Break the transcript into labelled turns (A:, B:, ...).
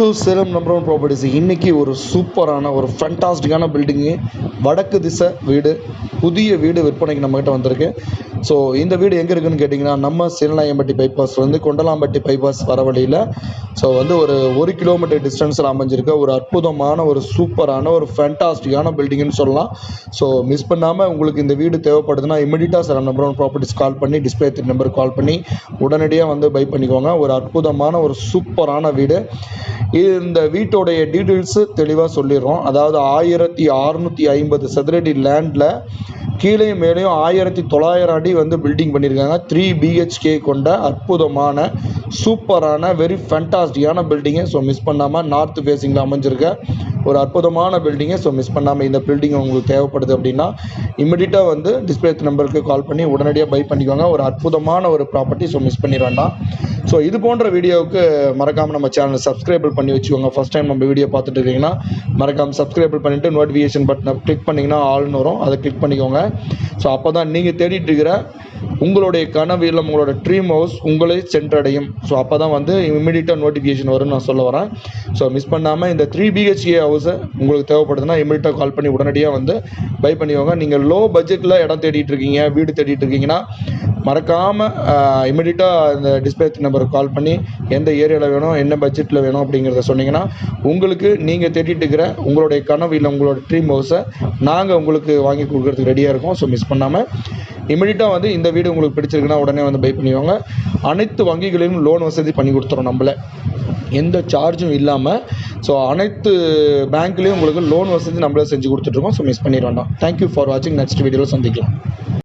A: To Salem number one properties இன்றைக்கி ஒரு சூப்பரான ஒரு ஃபேண்டாஸ்டிக்கான பில்டிங்கு வடக்கு திசை வீடு புதிய வீடு விற்பனைக்கு நம்மக்கிட்ட வந்திருக்கு. ஸோ இந்த வீடு எங்கே இருக்குன்னு கேட்டிங்கன்னா நம்ம சீலநாயம்பட்டி பைபாஸ்லேருந்து கொண்டலாம்பட்டி பைபாஸ் வர வழியில். ஸோ வந்து ஒரு ஒரு கிலோமீட்டர் டிஸ்டன்ஸில் அமைஞ்சிருக்க. ஒரு அற்புதமான ஒரு சூப்பரான ஒரு ஃபேண்டாஸ்டிக்கான பில்டிங்னு சொல்லலாம். ஸோ மிஸ் பண்ணாமல் உங்களுக்கு இந்த வீடு தேவைப்படுதுன்னா இமிடியட்டாக Salem number one properties call பண்ணி டிஸ்பிளே நம்பர் கால் பண்ணி உடனடியாக வந்து பை பண்ணிக்கோங்க. ஒரு அற்புதமான ஒரு சூப்பரான வீடு. இந்த வீட்டோடைய டீட்டெயில்ஸு தெளிவாக சொல்லிடுறோம். அதாவது ஆயிரத்தி அறுநூற்றி ஐம்பது சதுரடி லேண்டில் கீழே மேலேயும் ஆயிரத்தி தொள்ளாயிரம் அடி வந்து பில்டிங் பண்ணியிருக்காங்க. த்ரீ பிஹெச்கே கொண்ட அற்புதமான சூப்பரான வெரி ஃபேண்டாஸ்டிக்கான பில்டிங்கு ஸோ மிஸ் பண்ணாமல் நார்த் ஃபேஸிங்கில் அமைஞ்சிருக்க ஒரு அற்புதமான பில்டிங்கு ஸோ மிஸ் பண்ணாமல் இந்த பில்டிங் உங்களுக்கு தேவைப்படுது அப்படின்னா இமிடியட்டாக வந்து டிஸ்பிளே நம்பருக்கு கால் பண்ணி உடனடியாக பை பண்ணிக்கோங்க. ஒரு அற்புதமான ஒரு ப்ராப்பர்ட்டி ஸோ மிஸ் பண்ணிட வேண்டாம். ஸோ இது போன்ற வீடியோவுக்கு மறக்காமல் நம்ம சேனலை சப்ஸ்கிரைபிள் பண்ணி வச்சுக்கோங்க. ஃபஸ்ட் டைம் நம்ம வீடியோ பார்த்துட்டு இருக்கீங்கன்னா மறக்காமல் சப்ஸ்கிரைபிள் பண்ணிவிட்டு நோட்டிஃபிகேஷன் பட்டனை கிளிக் பண்ணிங்கன்னா ஆல்னு வரும். அதை கிளிக் பண்ணிக்கோங்க. ஸோ அப்போ தான் நீங்கள் தேடிட்டு இருக்கிற உங்களுடைய கனவு இல்லை உங்களோட ட்ரீம் ஹவுஸ் உங்களே சென்றடையும். ஸோ அப்போ தான் வந்து இமீடியட்டாக நோட்டிஃபிகேஷன் வரும்னு நான் சொல்ல வரேன். ஸோ மிஸ் பண்ணாமல் இந்த த்ரீ பிஹெச்கே ஹவுஸை உங்களுக்கு தேவைப்படுதுன்னா இமீடியட்டாக கால் பண்ணி உடனடியாக வந்து பை பண்ணிக்கோங்க. நீங்கள் லோ பட்ஜெட்டில் இடம் தேடிட்டு இருக்கீங்க வீடு தேடிட்டு இருக்கீங்கன்னா மறக்காமல் இமிடியட்டாக இந்த டிஸ்பிளே நம்பருக்கு கால் பண்ணி எந்த ஏரியாவில் வேணும் என்ன பட்ஜெட்டில் வேணும் அப்படிங்கிறத சொன்னீங்கன்னா உங்களுக்கு நீங்கள் தேடிட்டு இருக்கிற உங்களுடைய கனவு இல்லை உங்களோட ட்ரீம் ஹவுஸை நாங்கள் உங்களுக்கு வாங்கி கொடுக்குறதுக்கு ரெடியாக இருக்கோம். ஸோ மிஸ் பண்ணாமல் இமிடியட்டாக வந்து இந்த வீடு உங்களுக்கு பிடிச்சிருக்குன்னா உடனே வந்து பை பண்ணிவாங்க அனைத்து வங்கிகளிலும் லோன் வசதி பண்ணி கொடுத்துறோம் நம்மள. எந்த சார்ஜும் இல்லாமல் ஸோ அனைத்து பேங்க்லேயும் உங்களுக்கு லோன் வசதி நம்மளே செஞ்சு கொடுத்துட்ருக்கோம் ஸோ மிஸ் பண்ணிட வேண்டாம் தேங்க்யூ ஃபார் வாட்சிங் நெக்ஸ்ட் வீடியோவில் சந்திக்கலாம்.